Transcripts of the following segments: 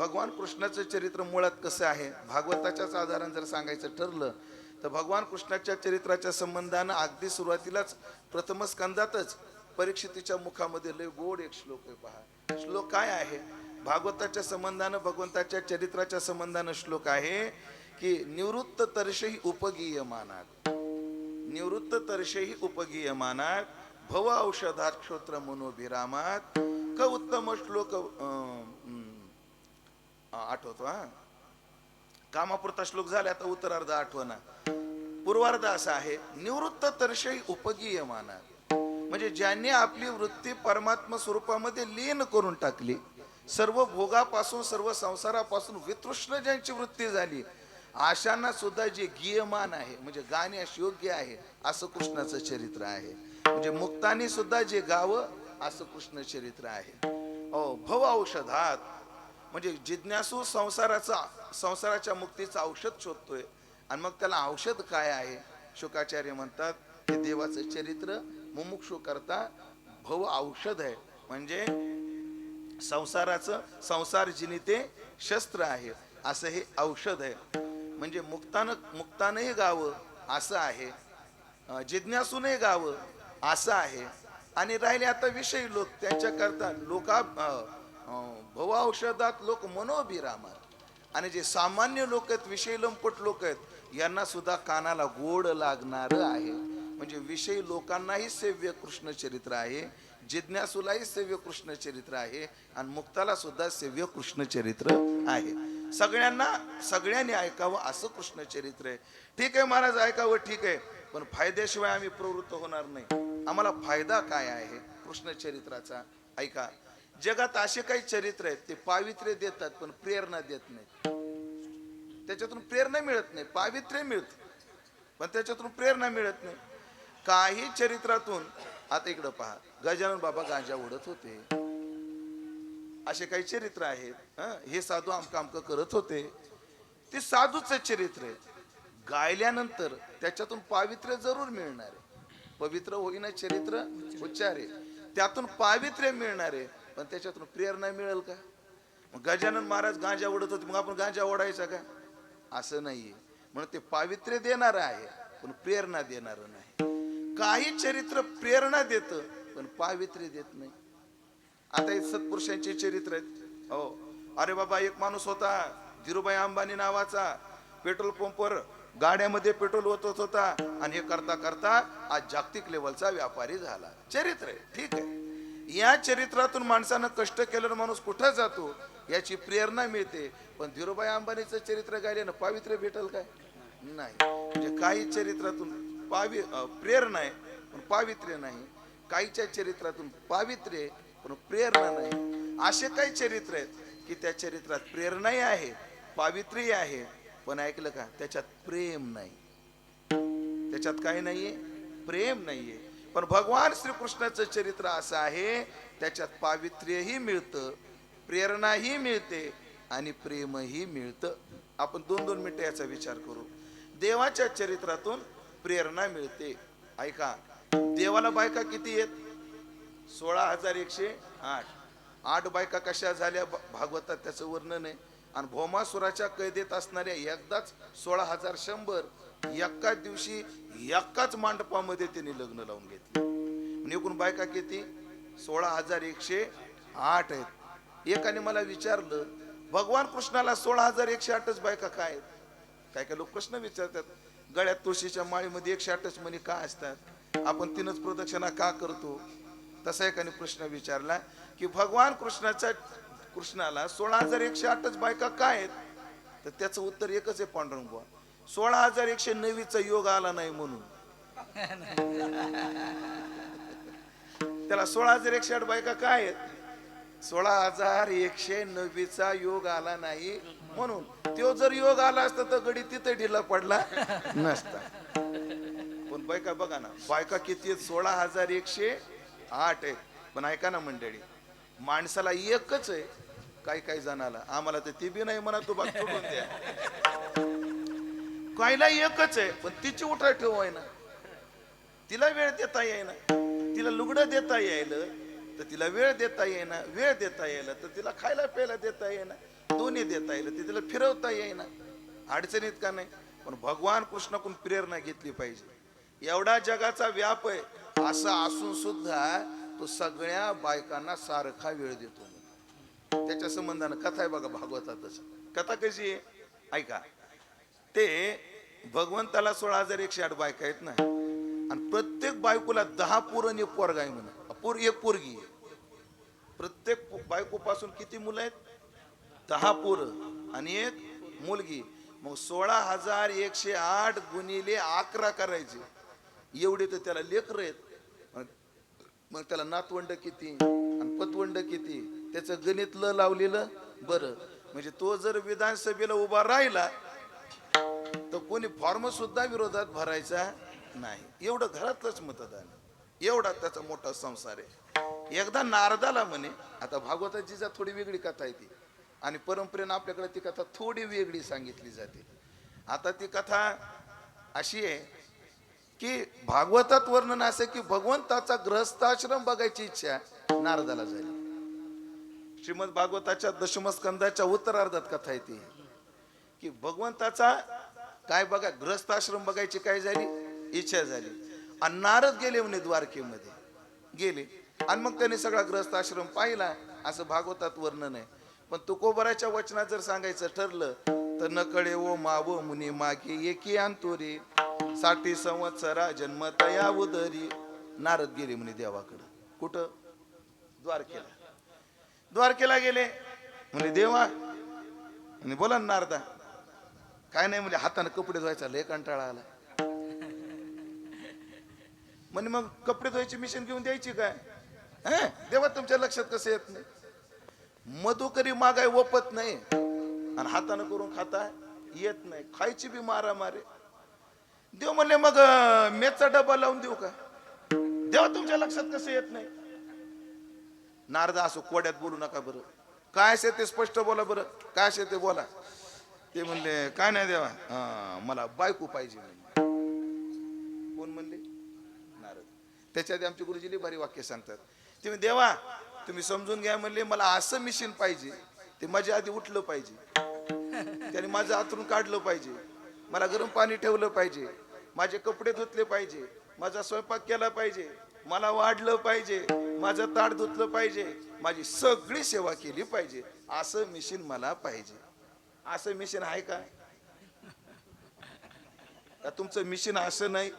भगवान कृष्णाचं चरित्र मुळात कसं आहे? भागवताच्याच आधारानं जर सांगायचं ठरलं तर भगवान कृष्णाच्या चरित्राच्या संबंधानं अगदी सुरुवातीलाच प्रथम स्कंदातच परीक्षितीच्या मुखामध्ये लय गोड एक श्लोक आहे पहा. श्लोक काय आहे? भागवताच्या संबंधानं भगवंताच्या चरित्राच्या संबंधानं श्लोक आहे की निवृत्त तर्षेही उपगीय मानात निवृत्त तरषेही उपगीय मानात भव औषधात क्षोत्र मनोभिरामात. क उत्तम श्लोक अं, आठवतो हा. कामापुरता श्लोक झाला आता उत्तरार्ध आठवण. पूर्वार्ध असा आहे निवृत्त तरशही उपगीयमानात म्हणजे ज्यांनी आपली वृत्ती परमात्मा स्वरूपामध्ये लीन करून टाकली सर्व भोगापासून सर्व संसारापासून वितृष्ण ज्यांची वृत्ती झाली आशांना सुद्धा जे गीयमान आहे म्हणजे गाण्यास योग्य आहे असं कृष्णाचं चरित्र आहे. म्हणजे मुक्तानी सुद्धा जे गावं असं कृष्ण चरित्र आहे. अहो भव औषधात म्हणजे जिज्ञासू संसाराचा संसाराच्या मुक्तीचं औषध शोधतोय. आणि मग त्याला औषध काय आहे? शुकाचार्य म्हणतात हे देवाचं चरित्र मुमुक्षू करता भव औषध आहे. म्हणजे संसाराचं संसार जिनिते शस्त्र आहे. असं हे औषध आहे. म्हणजे मुक्तानं मुक्तानंही गावं असं आहे. जिज्ञासूनही गावं असं आहे. आणि राहिले आता विषयी लोक त्यांच्याकरता लोका भव औषधात लोक मनोभिरामात आणि जे सामान्य लोक आहेत विषय लंपट लोक आहेत यांना सुद्धा कानाला गोड लागणार आहे. म्हणजे विषयी लोकांनाही सेव्य कृष्ण चरित्र आहे जिज्ञासूलाही सेव्य कृष्ण चरित्र आहे आणि मुक्ताला सुद्धा सेव्य कृष्ण चरित्र आहे. सगळ्यांना सगळ्यांनी ऐकावं असं कृष्ण चरित्र आहे. ठीक आहे महाराज ऐकावं ठीक आहे पण फायद्याशिवाय आम्ही प्रवृत्त होणार नाही. आम्हाला फायदा काय आहे कृष्ण चरित्राचा? ऐका जगात असे काही चरित्र आहेत ते पावित्र्य देतात पण प्रेरणा देत नाही त्याच्यातून प्रेरणा मिळत नाही पावित्र्य मिळत. पण त्याच्यातून प्रेरणा मिळत नाही. काही चरित्रातून आता इकडं पहा गजानन बाबा गांजा उडत होते. असे काही चरित्र आहेत हे साधू आमक आमक करत होते. ते साधूच चरित्र आहे. गायल्यानंतर त्याच्यातून पावित्र्य जरूर मिळणार आहे. पवित्र होईना चरित्र उच्चारे त्यातून पावित्र्य मिळणार आहे. पण त्याच्यातून प्रेरणा मिळेल का? मग गजानन महाराज गांजा ओढत होते मग आपण गांजा ओढायचा का? असं नाहीये. म्हणून ते पावित्र्य देणार आहे पण प्रेरणा देणार नाही. काही चरित्र प्रेरणा देत पण पावित्र्य देत नाही. आता हे सत्पुरुषांचे चरित्र आहेत. हो. अरे बाबा एक माणूस होता धीरूभाई अंबानी नावाचा पेट्रोल पंपवर गाड्यामध्ये पेट्रोल ओतत होता आणि हे करता करता आज जागतिक लेवलचा व्यापारी झाला. चरित्र आहे ठीक आहे. या चरित्रातून माणसानं कष्ट केल्यानं माणूस कुठं जातो याची प्रेरणा मिळते. पण धीरूभाई अंबानीचं चरित्र गायल्यानं पावित्र्य भेटल काय? नाही. म्हणजे काही चरित्रातून पावि प्रेरणा आहे पण पावित्र्य नाही. काहीच्या चरित्रातून पावित्र्य आहे, पण प्रेरणा नाही. असे काही चरित्र आहेत की त्या चरित्रात प्रेरणाही आहे पावित्र्यही आहे पण ऐकलं का? त्याच्यात प्रेम नाही. त्याच्यात काय नाहीये? प्रेम नाहीये. पण भगवान श्रीकृष्णाचं चरित्र असं आहे त्याच्यात पावित्र्यही मिळतं प्रेरणाही मिळते आणि प्रेमही मिळतं. आपण दोन दोन मिनटं याचा विचार करू. देवाच्या चरित्रातून प्रेरणा मिळते. ऐका देवाला बायका किती आहेत? सोळा हजार एकशे आठ. आठ बायका कशा झाल्या? भ- भागवतात त्याचं वर्णन आहे. आणि भौमासुराच्या कैदेत असणाऱ्या एकदाच सोळा हजार शंभर एकाच दिवशी एकाच मांडपामध्ये त्यांनी लग्न लावून घेतले. म्हणजे एकूण बायका किती? सोळा हजार एकशे आठ आहेत. एकाने मला विचारलं भगवान कृष्णाला सोळा हजार एकशे आठच बायका काय आहेत? काय काय लोक प्रश्न विचारतात गळ्यात तुळशीच्या माळीमध्ये एकशे आठच मणी का असतात? आपण तीनच प्रदक्षिणा का करतो? तसा एकाने प्रश्न विचारला की भगवान कृष्णाच्या कृष्णाला सोळा हजार एकशे आठच बायका काय आहेत? तर त्याचं उत्तर एकच आहे पांडुरंग सोळा हजार एकशे नव्वीचा योग आला नाही म्हणून. त्याला सोळा हजार एकशे आठ बायका काय आहेत? सोळा हजार एकशे नव्वीचा योग आला नाही म्हणून. तो जर योग आला असता तर गडी तिथे ढिला पडला नसता. पण बायका बघा ना बायका किती आहेत? सोळा हजार एकशे आठ आहेत. पण ऐका ना मंडळी माणसाला एकच आहे काही काही जणाला. आम्हाला तर ती बी नाही म्हणा तू बघ सोडून द्या कायला एकच आहे पण तिची उठा ठेव आहे ना तिला वेळ देता येईना. तिला लुगडं देता यायलं तर तिला वेळ देता येईना. वेळ देता यायला तर तिला खायला प्यायला देता येईना. दोन्ही देता येईल ते तिला फिरवता येईना. अडचणीत का नाही? पण भगवान कृष्णाकडून प्रेरणा घेतली पाहिजे. एवढा जगाचा व्याप आहे असं असून सुद्धा तो सगळ्या बायकांना सारखा वेळ देतो. त्याच्या संबंधानं कथा आहे बघा भागवतातच. कथा कशी आहे? ऐका. ते भगवंताला सोळा हजार एकशे आठ बायका आहेत ना. आणि प्रत्येक बायकोला दहा पोरं आणि एक पोरगा आहे म्हणा. पोर एक पोरगी आहे. प्रत्येक बायकोपासून किती मुलं आहेत? दहा पोरं आणि एक मुलगी. मग सोळा हजार एकशे आठ गुणिले अकरा करायचे. एवढे तर त्याला लेकर आहेत. मग- त्याला नातवंड किती? आणि पतवंड किती? त्याचं गणित ल लावलेलं बरं. म्हणजे तो जर विधानसभेला उभा राहिला कोणी फॉर्म सुद्धा विरोधात भरायचा नाही. एवढं घरातलंच मतदान. एवढा त्याचा मोठा संसार आहे. एकदा नारदाला म्हणे आता भागवताची जा थोडी वेगळी कथा आहे ती. आणि परंपरेनं आपल्याकडे ती कथा थोडी वेगळी सांगितली जाते. आता ती कथा अशी आहे की भागवतात वर्णन असं की भगवंताचा ग्रहस्थाश्रम बघायची इच्छा नारदाला झाली. श्रीमद भागवताच्या दशमस्कंदाच्या उत्तरार्धात कथा येते की भगवंताचा काय बघा ग्रहस्थाश्रम बघायची काय झाली? इच्छा झाली. आणि नारद गेले म्हणे द्वारकेमध्ये. गेले. आणि मग त्यांनी सगळा ग्रस्थाश्रम पाहिला. असं भागवतात वर्णन आहे. पण तुकोबराच्या वचनात जर सांगायचं ठरलं तर नकळे कळे ओ माव मुनी मागे एकी अंतोरी. साठी संवत्सरा जन्म तया उदरी. नारद गेले म्हणे देवाकडं. कुठं? द्वारकेला. द्वारकेला गेले. म्हणे देवा. म्हणे बोला ना नारदा. काय नाही म्हणजे हाताने कपडे धुवायचा लय कंटाळा आला. म्हणे मग कपडे धुवायची मिशन घेऊन द्यायची काय? देवा तुमच्या लक्षात कसं येत नाही? मधुकरी मागाय ओपत नाही. आणि हाताने करून खाता येत नाही. खायची बी मारा मारे देव म्हणले मग मेचा डबा लावून देऊ का? देवा तुमच्या लक्षात कसं येत नाही? नारदा असो कोड्यात बोलू नका बरं. काय असे ते स्पष्ट बोला बरं. काय असे ते बोला. ते म्हणले काय नाही देवा. हा, मला बायको पाहिजे म्हणले. कोण म्हणले? नारद. त्याच्या आधी आमचे गुरुजीले भारी वाक्य सांगतात. ते देवा तुम्ही समजून घ्या. म्हणले मला असं मिशन पाहिजे ते माझ्या आधी उठलं पाहिजे. त्याने माझं आतरून काढलं पाहिजे. मला गरम पाणी ठेवलं पाहिजे. माझे कपडे धुतले पाहिजे. माझा स्वयंपाक केला पाहिजे. मला वाढलं पाहिजे. माझं ताट धुतलं पाहिजे. माझी सगळी सेवा केली पाहिजे. असं मिशन मला पाहिजे. असं मिशन आहे का? का तुमचं मिशन असं नाही?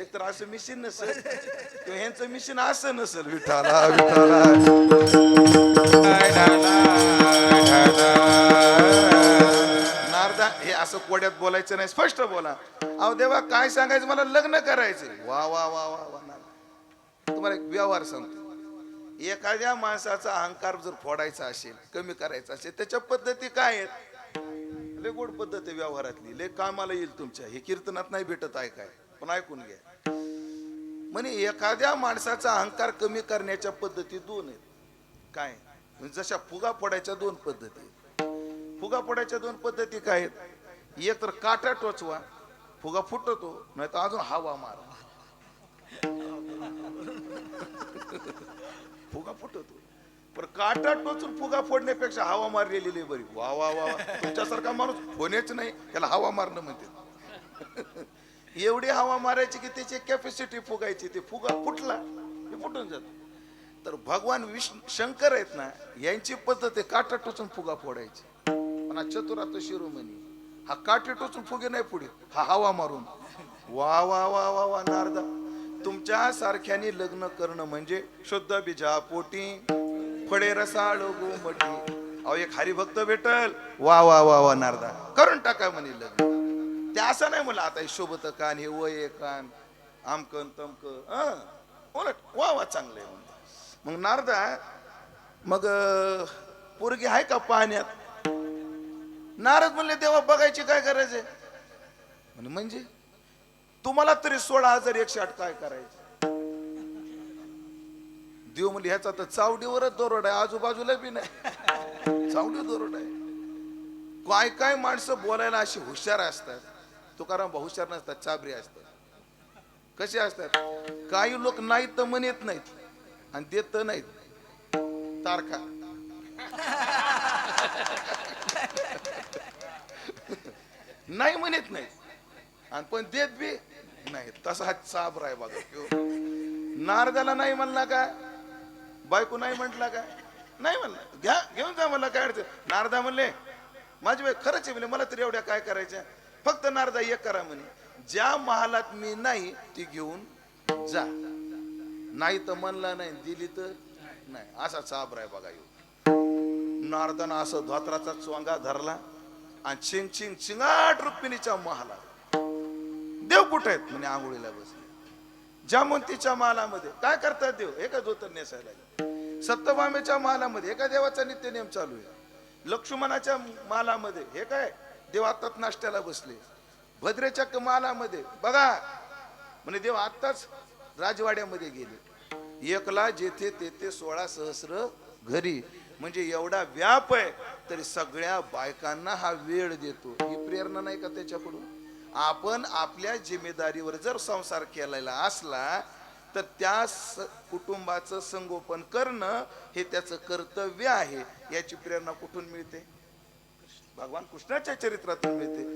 एक तर असं मिशन नसेल. किंवा ह्यांचं मिशन असं नसेल. विठाला विठाला नारदा हे असं कोड्यात बोलायचं नाही. स्पष्ट बोला. अहो देवा काय सांगायचं? मला लग्न करायचं वा वा वा वा वा. नारदा. तुम्हाला एक व्यवहार सांगतो. एखाद्या माणसाचा अहंकार जर फोडायचा असेल कमी करायचा असेल त्याच्या पद्धती काय आहेत? लय गोड पद्धत आहे व्यवहारातली. लय कामाला येईल तुमच्या. हे कीर्तनात नाही भेटत आहे काय पण ऐकून घ्या. म्हणे एखाद्या माणसाचा अहंकार कमी करण्याच्या पद्धती दोन आहेत. काय? म्हणजे जशा फुगा फोडायच्या दोन पद्धती. आहेत. फुगा फोडायच्या दोन पद्धती काय आहेत? एक तर काटा टोचवा. फुगा फुटतो नाही तर अजून हवा मारा. फुगा फुटतो पण काटा टोचून फुगा फोडण्यापेक्षा हवा मारलेली लय बरी. वा वा वा. वा. तुमच्यासारखा माणूस होण्याच नाही त्याला हवा मारणं म्हणते एवढी हवा मारायची की त्याची कॅपॅसिटी फुगायची ते फुगा फुटला हे फुटून जात. तर भगवान विष्णू शंकर आहेत ना यांची पद्धत आहे काटा टोचून फुगा फोडायची. पण हा चतुरात शिरोमणी हा काटे टोचून फुगे नाही पुढे हा हवा मारून. वा वा वा वा वा नारदा. तुमच्या सारख्याने लग्न करणं म्हणजे शुद्ध बीजा पोटी फळे रसाळ गोमटी. अहो एक हरिभक्त भेटल. वा वा वा वा नारदा. करून टाका म्हणे लग्न. ते असं नाही म्हणलं आता हे शोभत कान हे वय कान आमकन तमक उलट वा वा चांगलं आहे मग नारदा मग पोरगी आहे का पाहण्यात? नारद म्हणले तेव्हा बघायची काय गरज आहे? म्हणजे? तुम्हाला तरी सोळा हजार एकशे आठ काय करायचं? देव म्हणजे ह्याचा तर चावडीवरच दरोड आहे आजूबाजूला बी नाही. चावडी दरोड आहे. काय काय माणसं बोलायला अशी हुशार असतात? तुकाराम भाऊ हुशार नसतात चाबरी असतात. कसे असतात? काही लोक नाही तर म्हणत नाहीत आणि देत नाहीत. तारखा. नाही म्हणत नाही आणि पण देत बी नाही तसा हा चाबर आहे बघा. ह्यो. नारदाला नाही म्हणला काय बायको नाही म्हटला काय नाही म्हणला. घ्या घेऊन जा म्हणला काय अडचण? नारदा म्हणले माझी बाई खरंच आहे म्हणले मला तरी एवढ्या काय करायच्या? फक्त नारदा एक करा म्हणे. ज्या महालात मी नाही ती घेऊन जा. नाही तर म्हणला नाही दिली तर नाही. असा चाबर आहे बघा येऊ नारदानं असं धोत्राचा चोंगा धरला आणि चिंग चिंग चिंगाट रुक्मिणीच्या महालात. देव कुठे आहेत? म्हणे आंघोळीला बसले. जामंतीच्या मालामध्ये. काय करतात देव? एका धोतर नेसायला सत्यभामेच्या मालामध्ये. एका देवाचा नित्य नेम चालू आहे. लक्ष्मणाच्या मालामध्ये. हे काय? देव आत्ताच नाश्त्याला बसले. भद्रेच्या क- मालामध्ये. बघा. म्हणे देव आत्ताच राजवाड्यामध्ये गेले. एकला जेथे तेथे सोळा सहस्र घरी. म्हणजे एवढा व्याप आहे तरी सगळ्या बायकांना हा वेळ देतो. ही प्रेरणा नाही का त्याच्याकडून? आपण आपल्या जिम्मेदारीवर जर संसार केलेला असला तर त्या कुटुंबाचं संगोपन करणं हे त्याचं कर्तव्य आहे. याची प्रेरणा कुठून मिळते? भगवान कृष्णाच्या चरित्रातून मिळते.